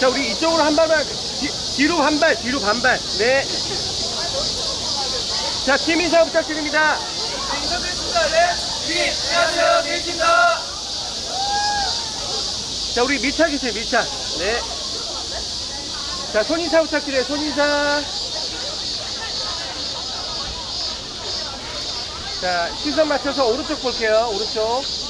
자, 우리 이쪽으로 한 발만, 뒤, 뒤로 한 발, 뒤로 반발. 네. 자, 팀 인사 부탁드립니다. 인사드리겠습니다. 네. 네. 안녕하세요. 데이트입니다. 자, 우리 밀착 있어요, 밀착. 네. 자, 손인사 부탁드려요, 손인사. 자, 시선 맞춰서 오른쪽 볼게요, 오른쪽.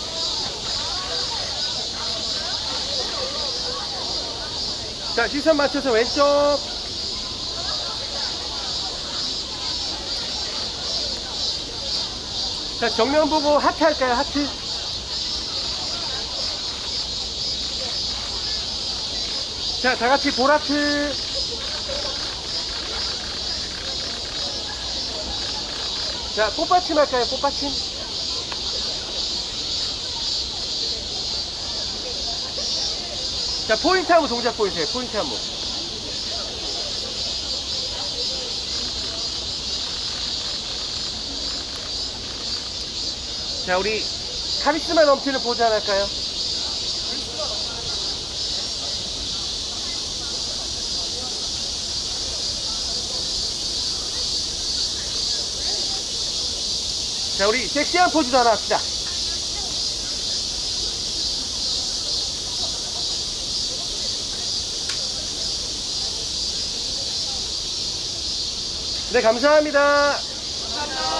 자, 시선 맞춰서 왼쪽. 자, 정면 보고 하트 할까요, 하트? 자, 다 같이 보라트. 자, 꽃받침 할까요? 꽃받침? 자, 포인트 한번 동작 보여주세요. 포인트 한번. 자, 우리 카리스마 넘치는 포즈 하나 할까요? 자, 우리 섹시한 포즈도 하나 합시다. 네, 감사합니다. 감사합니다.